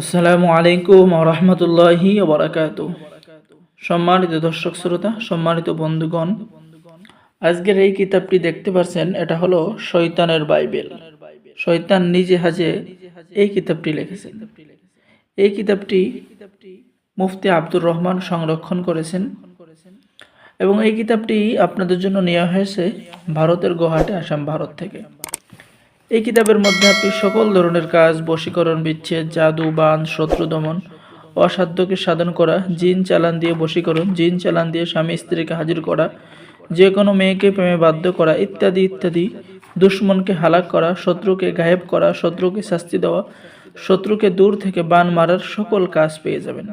আসসালামু আলাইকুম রহমতুল্লাহি ওবরাকাত সম্মানিত দর্শক শ্রোতা, সম্মানিত বন্ধুগণ, আজকের এই কিতাবটি দেখতে পাচ্ছেন এটা হলো শয়তানের বাইবেল। শয়তান নিজে হাজে এই কিতাবটি লিখেছেন। এই কিতাবটি মুফতি আব্দুর রহমান সংরক্ষণ করেছেন এবং এই কিতাবটি আপনাদের জন্য নেওয়া হয়েছে ভারতের গুয়াহাটি আসাম, ভারত থেকে। এই কিতাবের মধ্যে আপনি সকল ধরনের কাজ, বশীকরণ, বিচ্ছেদ, জাদু, বান, শত্রু দমন, অসাধ্যকে সাধন করা, জিন চালান দিয়ে বশীকরণ, জিন চালান দিয়ে স্বামী স্ত্রীকে হাজির করা যে কোনো মেয়েকে প্রেমে বাধ্য করা, ইত্যাদি ইত্যাদি। দুশ্মনকে হালাক করা, শত্রুকে গায়েব করা, শত্রুকে শাস্তি দেওয়া, শত্রুকে দূর থেকে বান মারার সকল কাজ পেয়ে যাবেন।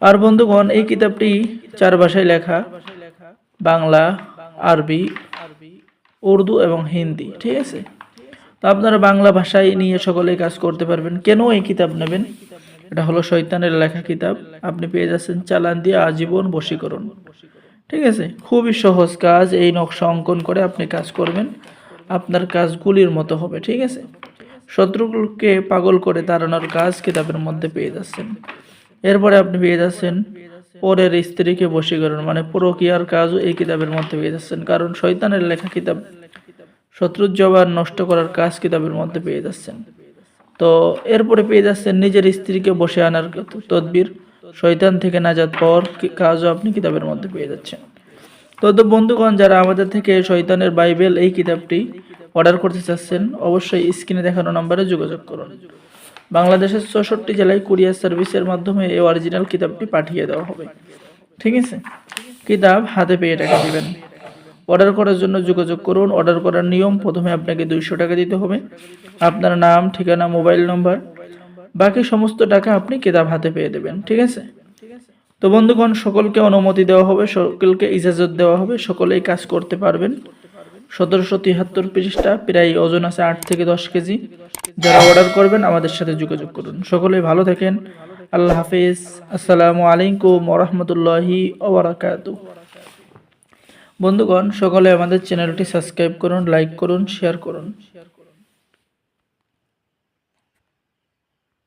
আর বন্ধুগণ, এই কিতাবটি চার ভাষায় লেখা, বাংলা, আরবি, উর্দু এবং হিন্দি, ঠিক আছে? তো আপনারা বাংলা ভাষায় নিয়ে সকলেই কাজ করতে পারবেন। কেন এই কিতাব নেবেন? এটা হলো শৈতানের লেখা কিতাব। আপনি পেয়ে যাচ্ছেন চালান দিয়ে আজীবন বশীকরণ। ঠিক আছে? খুবই সহজ কাজ এই নকশা অঙ্কন করে আপনি কাজ করবেন। আপনার কাজ গুলির মতো হবে, ঠিক আছে? শত্রুগুলোকে পাগল করে তাড়ানোর কাজ কিতাবের মধ্যে পেয়ে যাচ্ছেন। এরপরে আপনি পেয়ে যাচ্ছেন পরের স্ত্রীকে বশীকরণ মানে প্রক্রিয়ার কাজও এই কিতাবের মধ্যে পেয়ে যাচ্ছেন। কারণ শৈতানের লেখা কিতাব শত্রুর জবান নষ্ট করার কাজ কিতাবের মধ্যে পেয়ে যাচ্ছেন। তো এরপরে পেয়ে যাচ্ছেন নিজের স্ত্রীকে বসে আনার তদবির, শয়তান থেকে নাজাত পাওয়ার কাজও আপনি কিতাবের মধ্যে পেয়ে যাচ্ছেন। তো তো বন্ধুগণ, যারা আমাদের থেকে শৈতানের বাইবেল এই কিতাবটি অর্ডার করতে চাচ্ছেন, অবশ্যই স্ক্রিনে দেখানো নম্বরে যোগাযোগ করুন। বাংলাদেশের চৌষট্টি জেলায় কুরিয়ার সার্ভিসের মাধ্যমে এই অরিজিনাল কিতাবটি পাঠিয়ে দেওয়া হবে। ঠিক আছে? কিতাব হাতে পেয়ে টাকা দিবেন। অর্ডার করার জন্য যোগাযোগ করুন। অর্ডার করার নিয়ম, প্রথমে আপনাকে দুইশো টাকা দিতে হবে। আপনার নাম, ঠিকানা মোবাইল নম্বর বাকি সমস্ত টাকা আপনি কিতাব হাতে পেয়ে দেবেন, ঠিক আছে? তো বন্ধুগণ, সকলকে অনুমতি দেওয়া হবে, সকলকে ইজাজত দেওয়া হবে, সকলেই কাজ করতে পারবেন। সতেরোশো তিয়াত্তর পৃষ্ঠা, প্রায় ওজন আছে আট থেকে দশ কেজি। যারা অর্ডার করবেন, আমাদের সাথে যোগাযোগ করুন। সকলেই ভালো থাকেন। আল্লাহ হাফিজ। আসসালামু আলাইকুম ওরহমতুল্লাহি ওবরাকাতু বন্ধুগণ সকলে আমাদের চ্যানেলটি সাবস্ক্রাইব করুন লাইক করুন শেয়ার করুন।